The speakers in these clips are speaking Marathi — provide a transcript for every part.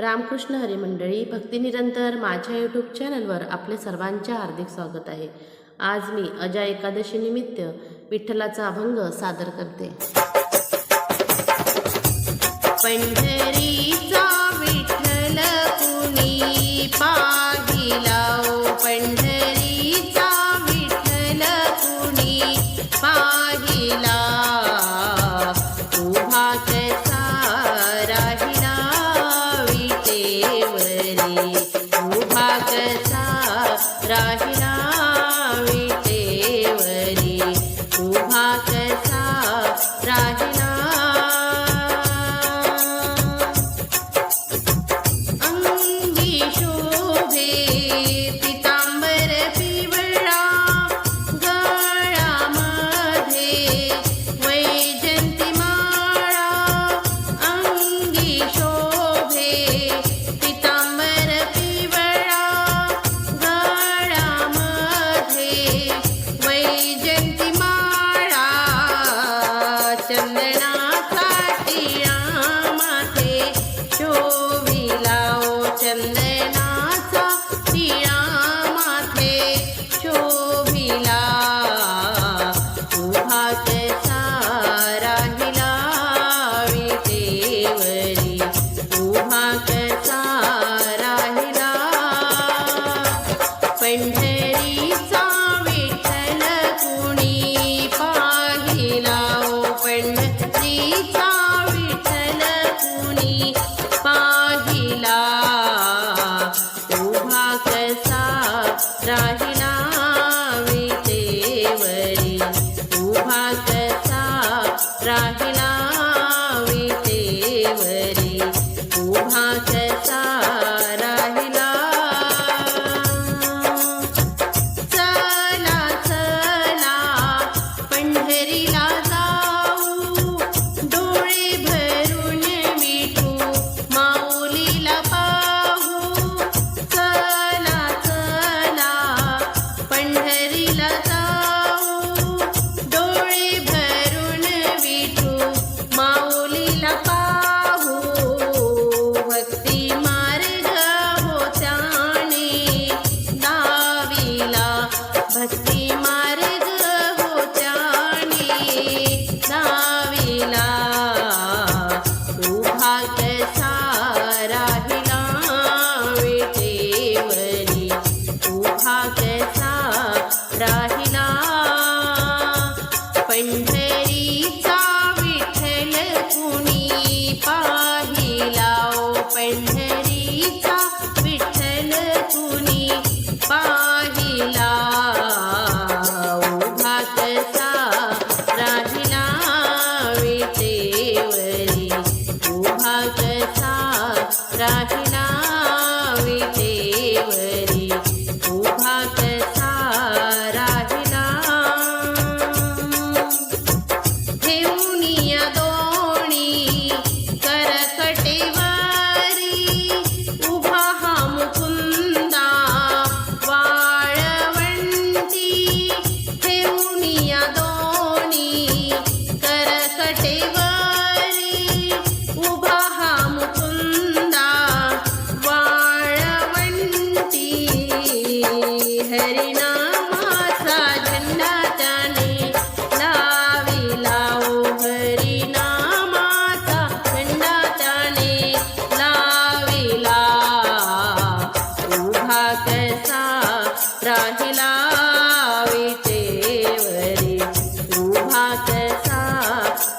रामकृष्ण हरी मंडळी भक्तिनिरंतर माझ्या यूट्यूब चॅनलवर आपले सर्वांचे हार्दिक स्वागत आहे. आज मी अजा एकादशीनिमित्त विठ्ठलाचा अभंग सादर करते. पंढरीचा विठ्ठल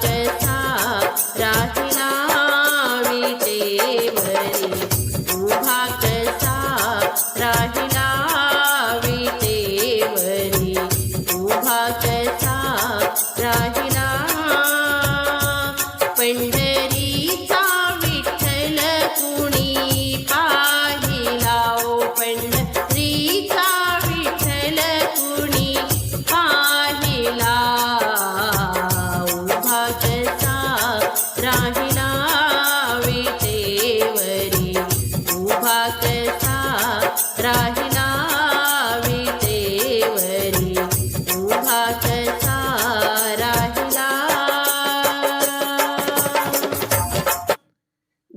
just